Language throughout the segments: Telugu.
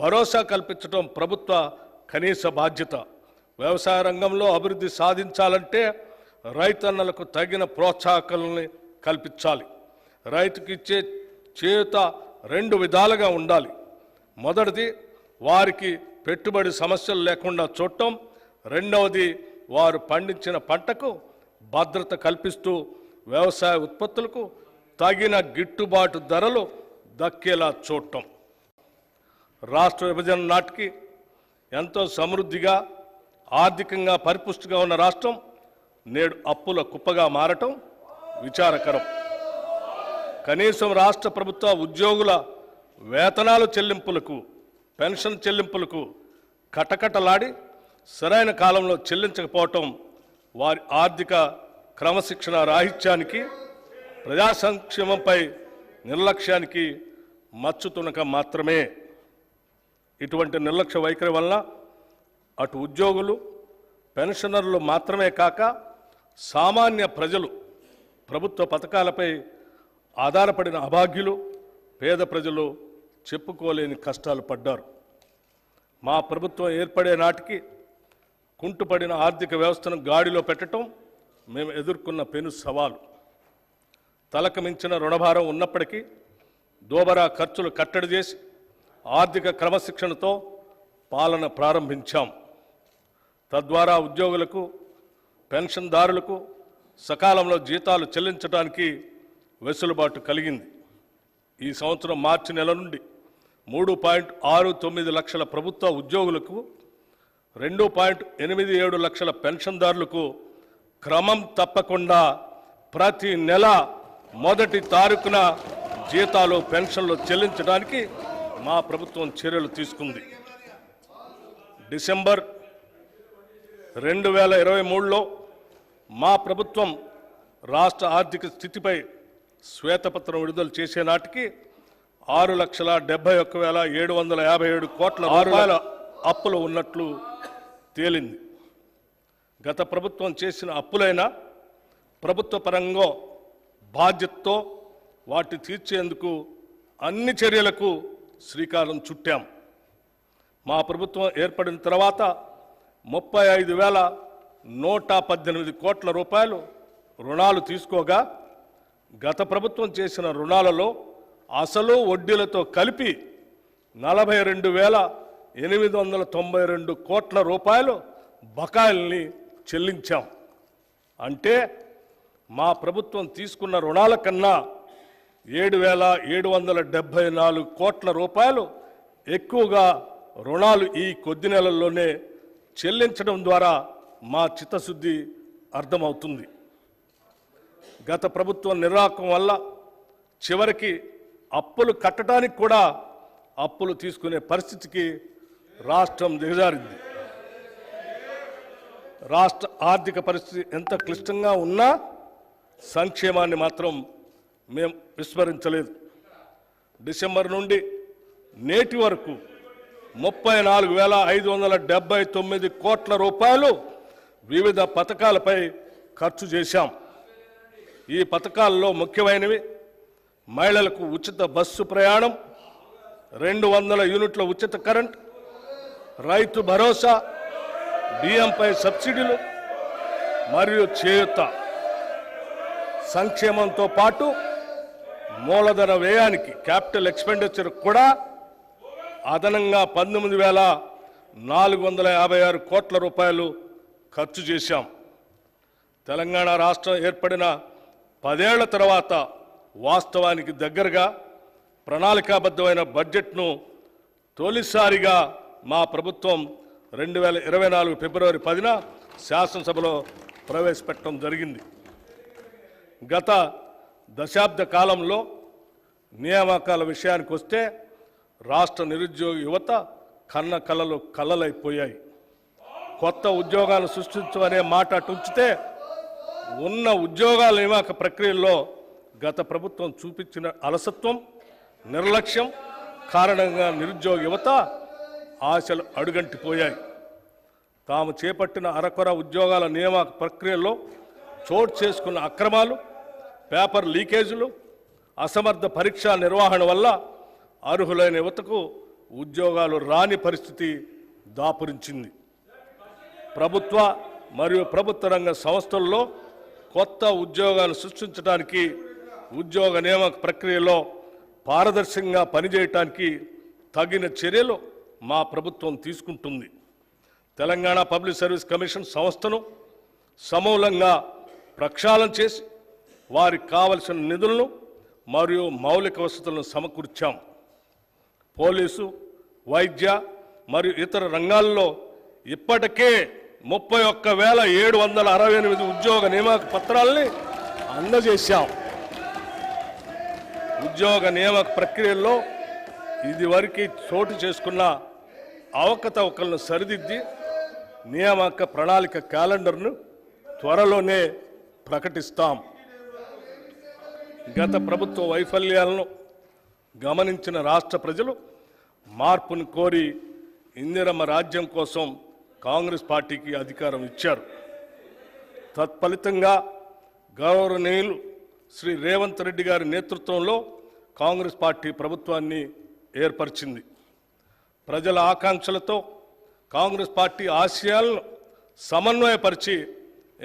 భరోసా కల్పించడం ప్రభుత్వ కనీస బాధ్యత. వ్యవసాయ రంగంలో అభివృద్ధి సాధించాలంటే రైతన్నలకు తగిన ప్రోత్సాహకాలని కల్పించాలి. రైతుకి ఇచ్చే చేత రెండు విధాలుగా ఉండాలి. మొదటిది వారికి పెట్టుబడి సమస్యలు లేకుండా చూడటం. రెండవది వారు పండించిన పంటకు భద్రత కల్పిస్తూ వ్యవసాయ ఉత్పత్తులకు తగిన గిట్టుబాటు ధరలు దక్కేలా చూడటం. రాష్ట్ర విభజన నాటికి ఎంతో సమృద్ధిగా ఆర్థికంగా పరిపుష్టిగా ఉన్న రాష్ట్రం నేడు అప్పుల కుప్పగా మారటం విచారకరం. కనీసం రాష్ట్ర ప్రభుత్వ ఉద్యోగుల వేతనాలు చెల్లింపులకు పెన్షన్ చెల్లింపులకు కటకటలాడి సరైన కాలంలో చెల్లించకపోవటం వారి ఆర్థిక క్రమశిక్షణ రాహిత్యానికి ప్రజా సంక్షేమంపై నిర్లక్ష్యానికి మచ్చుతునక మాత్రమే. ఇటువంటి నిర్లక్ష్య వైఖరి వల్ల అటు ఉద్యోగులు పెన్షనర్లు మాత్రమే కాక సామాన్య ప్రజలు ప్రభుత్వ పథకాలపై ఆధారపడిన అభాగ్యులు పేద ప్రజలు చెప్పుకోలేని కష్టాలు పడ్డారు. మా ప్రభుత్వం ఏర్పడే నాటికి కుంటుపడిన ఆర్థిక వ్యవస్థను గాడిలో పెట్టడం మేము ఎదుర్కొన్న పెను సవాలు. తలకు మించిన రుణభారం ఉన్నప్పటికీ దోబరా ఖర్చులు కట్టడి చేసి ఆర్థిక క్రమశిక్షణతో పాలన ప్రారంభించాం. తద్వారా ఉద్యోగులకు పెన్షన్దారులకు సకాలంలో జీతాలు చెల్లించడానికి వెసులుబాటు కలిగింది. ఈ సంవత్సరం మార్చి నెల నుండి మూడు పాయింట్ ఆరు తొమ్మిది లక్షల ప్రభుత్వ ఉద్యోగులకు రెండు పాయింట్ ఎనిమిది ఏడు లక్షల పెన్షన్దారులకు క్రమం తప్పకుండా ప్రతి నెల మొదటి తారీఖున జీతాలు పెన్షన్లు చెల్లించడానికి మా ప్రభుత్వం చర్యలు తీసుకుంది. డిసెంబర్ రెండు వేల ఇరవై మూడులో మా ప్రభుత్వం రాష్ట్ర ఆర్థిక స్థితిపై శ్వేతపత్రం విడుదల చేసే నాటికి ఆరు లక్షల డెబ్బై ఒక్క వేల ఏడు వందల యాభై ఏడు కోట్ల రూపాయల అప్పులు ఉన్నట్లు తేలింది. గత ప్రభుత్వం చేసిన అప్పులైనా ప్రభుత్వ పరంగా బాధ్యతతో వాటి తీర్చేందుకు అన్ని చర్యలకు శ్రీకారం చుట్టాం. మా ప్రభుత్వం ఏర్పడిన తర్వాత ముప్పై ఐదు వేల నూట పద్దెనిమిది కోట్ల రూపాయలు రుణాలు తీసుకోగా గత ప్రభుత్వం చేసిన రుణాలలో అసలు వడ్డీలతో కలిపి నలభై రెండు వేల ఎనిమిది వందల తొంభై రెండు కోట్ల రూపాయలు బకాయిల్ని చెల్లించాం. అంటే మా ప్రభుత్వం తీసుకున్న రుణాల కన్నా ఏడు వేల ఏడు వందల డెబ్భై నాలుగు కోట్ల రూపాయలు ఎక్కువగా రుణాలు ఈ కొద్ది నెలల్లోనే చెల్లించడం ద్వారా మా చిత్తశుద్ధి అర్థమవుతుంది. గత ప్రభుత్వం నిర్వాహకం వల్ల చివరికి అప్పులు కట్టడానికి కూడా అప్పులు తీసుకునే పరిస్థితికి రాష్ట్రం దిగజారింది. రాష్ట్ర ఆర్థిక పరిస్థితి ఎంత క్లిష్టంగా ఉన్నా సంక్షేమాన్ని మాత్రం మేము విస్మరించలేదు. డిసెంబర్ నుండి నేటి వరకు ముప్పై నాలుగు వేల ఐదు వందల డెబ్బై తొమ్మిది కోట్ల రూపాయలు వివిధ పథకాలపై ఖర్చు చేశాం. ఈ పథకాల్లో ముఖ్యమైనవి మహిళలకు ఉచిత బస్సు ప్రయాణం రెండు వందల యూనిట్ల ఉచిత కరెంట్ రైతు భరోసా బియ్యంపై సబ్సిడీలు మరియు చేయుత. సంక్షేమంతో పాటు మూలధన వ్యయానికి క్యాపిటల్ ఎక్స్పెండిచర్ కూడా అదనంగా పంతొమ్మిది వేల నాలుగు వందల యాభై ఆరు కోట్ల రూపాయలు ఖర్చు చేశాం. తెలంగాణ రాష్ట్రం ఏర్పడిన పదేళ్ళ తర్వాత వాస్తవానికి దగ్గరగా ప్రణాళికాబద్ధమైన బడ్జెట్ను తొలిసారిగా మా ప్రభుత్వం రెండు వేల ఇరవై నాలుగు ఫిబ్రవరి పదిన శాసనసభలో ప్రవేశపెట్టడం జరిగింది. గత దశాబ్ద కాలంలో నియామకాల విషయానికి వస్తే రాష్ట్ర నిరుద్యోగ యువత కన్న కలలు కలలైపోయాయి. కొత్త ఉద్యోగాలు సృష్టించమనే మాట అటు ఉంచితే ఉన్న ఉద్యోగాల నియామక ప్రక్రియల్లో గత ప్రభుత్వం చూపించిన అలసత్వం నిర్లక్ష్యం కారణంగా నిరుద్యోగ యువత ఆశలు అడుగంటిపోయాయి. తాము చేపట్టిన అరకొర ఉద్యోగాల నియామక ప్రక్రియలో చోటు చేసుకున్న అక్రమాలు పేపర్ లీకేజీలు అసమర్థ పరీక్షా నిర్వహణ వల్ల అర్హులైన యువతకు ఉద్యోగాలు రాని పరిస్థితి దాపురించింది. ప్రభుత్వ మరియు ప్రభుత్వ రంగ సంస్థల్లో కొత్త ఉద్యోగాలు సృష్టించడానికి ఉద్యోగ నియామక ప్రక్రియలో పారదర్శకంగా పనిచేయటానికి తగిన చర్యలు మా ప్రభుత్వం తీసుకుంటుంది. తెలంగాణ పబ్లిక్ సర్వీస్ కమిషన్ సంస్థను సమూలంగా ప్రక్షాళన చేసి వారికి కావలసిన నిధులను మరియు మౌలిక వసతులను సమకూర్చాం. పోలీసు వైద్య మరియు ఇతర రంగాల్లో ఇప్పటికే ముప్పై ఒక్క వేల ఏడు వందల అరవై ఎనిమిది ఉద్యోగ నియామక పత్రాలని అందజేశాం. ఉద్యోగ నియామక ప్రక్రియల్లో ఇదివరకు చోటు చేసుకున్న అవకతవకలను సరిదిద్ది నియామక ప్రణాళిక క్యాలెండర్ను త్వరలోనే ప్రకటిస్తాం. గత ప్రభుత్వ వైఫల్యాలను గమనించిన రాష్ట్ర ప్రజలు మార్పును కోరి ఇందిరమ్మ రాజ్యం కోసం కాంగ్రెస్ పార్టీకి అధికారం ఇచ్చారు. తత్ఫలితంగా గౌరవనీయులు శ్రీ రేవంత్ రెడ్డి గారి నేతృత్వంలో కాంగ్రెస్ పార్టీ ప్రభుత్వాన్ని ఏర్పరిచింది. ప్రజల ఆకాంక్షలతో కాంగ్రెస్ పార్టీ ఆశయాలను సమన్వయపరిచి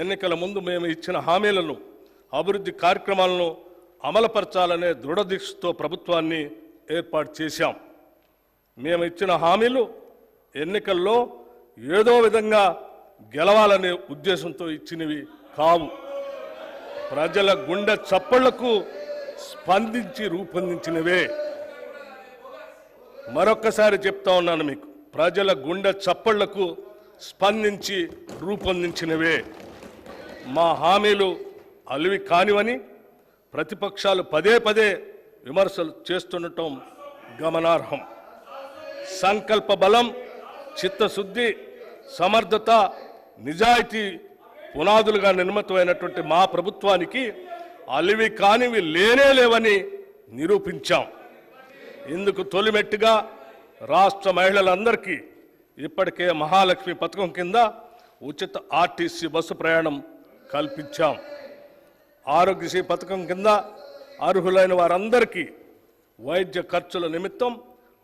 ఎన్నికల ముందు మేము ఇచ్చిన హామీలను అభివృద్ధి కార్యక్రమాలను అమలుపరచాలనే దృఢదీక్షతో ప్రభుత్వాన్ని ఏర్పాటు చేశాం. మేము ఇచ్చిన హామీలు ఎన్నికల్లో ఏదో విధంగా గెలవాలనే ఉద్దేశంతో ఇచ్చినవి కావు. ప్రజల గుండె చప్పళ్ళకు స్పందించి రూపొందించినవే. మరొక్కసారి చెప్తా ఉన్నాను మీకు ప్రజల గుండె చప్పళ్ళకు స్పందించి రూపొందించినవే. మా హామీలు అలివి కానివని ప్రతిపక్షాలు పదే పదే విమర్శలు చేస్తుండటం గమనార్హం. సంకల్ప బలం చిత్తశుద్ధి సమర్థత నిజాయితీ పునాదులుగా నిర్మితమైనటువంటి మా ప్రభుత్వానికి అలివి కానివి లేనే లేవని నిరూపించాం. ఇందుకు తొలిమెట్టుగా రాష్ట్ర మహిళలందరికీ ఇప్పటికే మహాలక్ష్మి పథకం కింద ఉచిత ఆర్టీసీ బస్సు ప్రయాణం కల్పించాం. ఆరోగ్యశ్రీ పథకం కింద అర్హులైన వారందరికీ వైద్య ఖర్చుల నిమిత్తం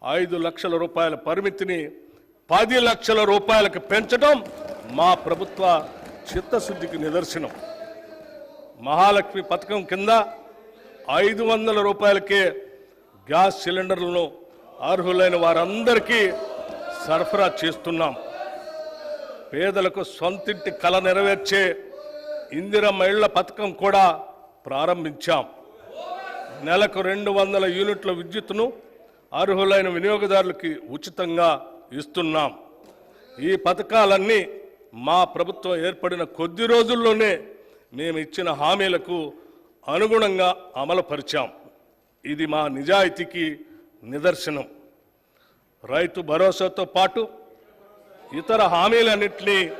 ఐదు లక్షల రూపాయల పరిమితిని పది లక్షల రూపాయలకు పెంచడం మా ప్రభుత్వ చిత్తశుద్ధికి నిదర్శనం. మహాలక్ష్మి పథకం కింద ఐదు వందల రూపాయలకే గ్యాస్ సిలిండర్లను అర్హులైన వారందరికీ సరఫరా చేస్తున్నాం. పేదలకు సొంతింటి కల నెరవేర్చే ఇందిరమ్మ ఇళ్ళ పథకం కూడా ప్రారంభించాం. నెలకు రెండు వందల యూనిట్ల విద్యుత్ను అర్హులైన వినియోగదారులకి ఉచితంగా ఇస్తున్నాం. ఈ పథకాలన్నీ మా ప్రభుత్వం ఏర్పడిన కొద్ది రోజుల్లోనే మేము ఇచ్చిన హామీలకు అనుగుణంగా అమలుపరిచాం. ఇది మా నిజాయితీకి నిదర్శనం. రైతు భరోసాతో పాటు ఇతర హామీలన్నింటినీ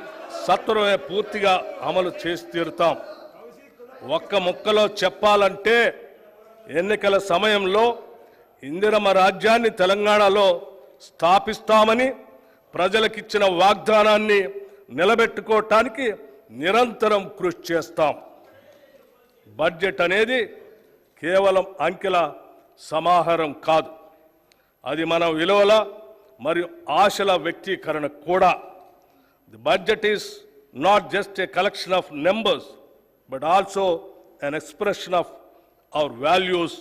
సత్వరమే పూర్తిగా అమలు చేసి తీరుతాం. ఒక్క ముక్కలో చెప్పాలంటే ఎన్నికల సమయంలో ఇందిరమ రాజ్యాన్ని తెలంగాణలో స్థాపిస్తామని ప్రజలకిచ్చిన వాగ్దానాన్ని నిలబెట్టుకోవటానికి నిరంతరం కృషి చేస్తాం. బడ్జెట్ అనేది కేవలం అంకెల సమాహారం కాదు. అది మన విలువల మరియు ఆశల వ్యక్తీకరణ కూడా. The budget is not just a collection of numbers but also an expression of our values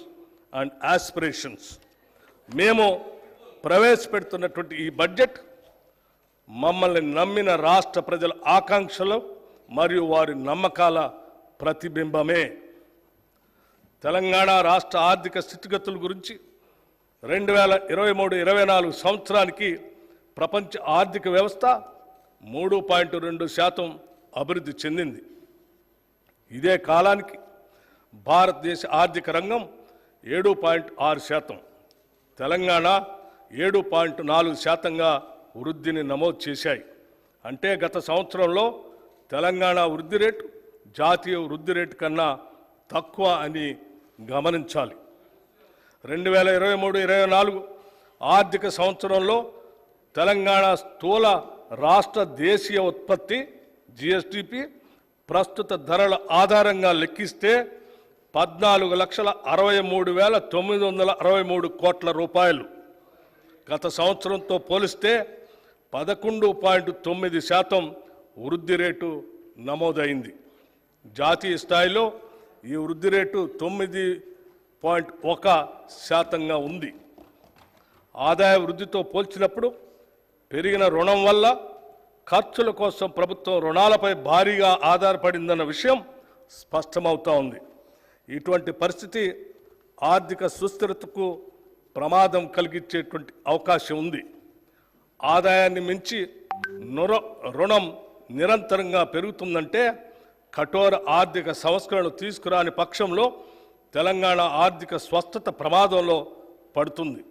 and aspirations మేము ప్రవేశపెడుతున్నటువంటి ఈ బడ్జెట్ మమ్మల్ని నమ్మిన రాష్ట్ర ప్రజల ఆకాంక్షలు మరియు వారి నమ్మకాల ప్రతిబింబమే. తెలంగాణ రాష్ట్ర ఆర్థిక స్థితిగతుల గురించి రెండు వేల ఇరవై మూడు ఇరవై నాలుగు సంవత్సరానికి ప్రపంచ ఆర్థిక వ్యవస్థ మూడు పాయింట్ రెండు శాతం అభివృద్ధి చెందింది. ఇదే కాలానికి భారతదేశ ఆర్థిక రంగం ఏడు పాయింట్ ఆరు శాతం. తెలంగాణ ఏడు పాయింట్ నాలుగు శాతంగా వృద్ధిని నమోదు చేశాయి. అంటే గత సంవత్సరంలో తెలంగాణ వృద్ధి రేటు జాతీయ వృద్ధి రేటు కన్నా తక్కువ అని గమనించాలి. రెండు వేల ఇరవై మూడు ఇరవై నాలుగు ఆర్థిక సంవత్సరంలో తెలంగాణ స్థూల రాష్ట్ర దేశీయ ఉత్పత్తి జిఎస్టిపి ప్రస్తుత ధరల ఆధారంగా లెక్కిస్తే పద్నాలుగు లక్షల అరవై మూడు వేల తొమ్మిది వందల అరవై మూడు కోట్ల రూపాయలు. గత సంవత్సరంతో పోలిస్తే పదకొండు పాయింట్ తొమ్మిది శాతం వృద్ధి రేటు నమోదైంది. జాతీయ స్థాయిలో ఈ వృద్ధి రేటు తొమ్మిది పాయింట్ ఒక శాతంగా ఉంది. ఆదాయ వృద్ధితో పోల్చినప్పుడు పెరిగిన రుణం వల్ల ఖర్చుల కోసం ప్రభుత్వం రుణాలపై భారీగా ఆధారపడిందన్న విషయం స్పష్టమవుతా ఉంది. ఇటువంటి పరిస్థితి ఆర్థిక సుస్థిరతకు ప్రమాదం కలిగించేటువంటి అవకాశం ఉంది. ఆదాయాన్ని మించి నుర రుణం నిరంతరంగా పెరుగుతుందంటే కఠోర ఆర్థిక సంస్కరణలు తీసుకురాని పక్షంలో తెలంగాణ ఆర్థిక స్వస్థత ప్రమాదంలో పడుతుంది.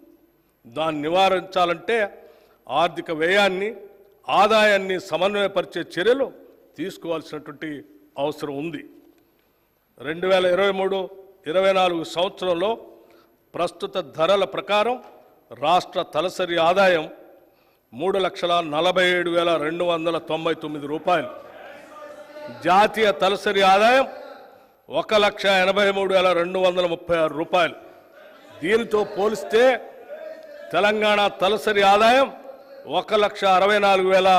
దాన్ని నివారించాలంటే ఆర్థిక వ్యయాన్ని ఆదాయాన్ని సమన్వయపరిచే చర్యలు తీసుకోవాల్సినటువంటి అవసరం ఉంది. రెండు వేల ఇరవై మూడు ఇరవై నాలుగు సంవత్సరంలో ప్రస్తుత ధరల ప్రకారం రాష్ట్ర తలసరి ఆదాయం మూడు లక్షల నలభై ఏడు వేల రెండు వందల తొంభై తొమ్మిది రూపాయలు. జాతీయ తలసరి ఆదాయం ఒక లక్ష ఎనభై మూడు వేల రెండు వందల ముప్పై ఆరు రూపాయలు. దీనితో పోలిస్తే తెలంగాణ తలసరి ఆదాయం ఒక లక్ష అరవై నాలుగు వేల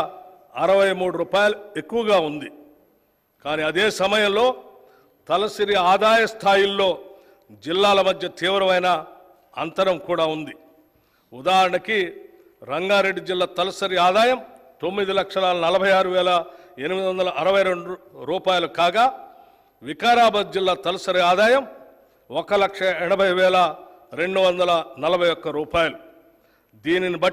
అరవై మూడు రూపాయలు ఎక్కువగా ఉంది. కానీ అదే సమయంలో తలసరి ఆదాయ స్థాయిల్లో జిల్లాల మధ్య తీవ్రమైన అంతరం కూడా ఉంది. ఉదాహరణకి రంగారెడ్డి జిల్లా తలసరి ఆదాయం తొమ్మిది లక్షల నలభై ఆరు వేల ఎనిమిది వందల అరవై రెండు రూపాయలు కాగా వికారాబాద్ జిల్లా తలసరి ఆదాయం ఒక లక్ష ఎనభై వేల రెండు వందల నలభై ఒక్క రూపాయలు. దీనిని బట్టి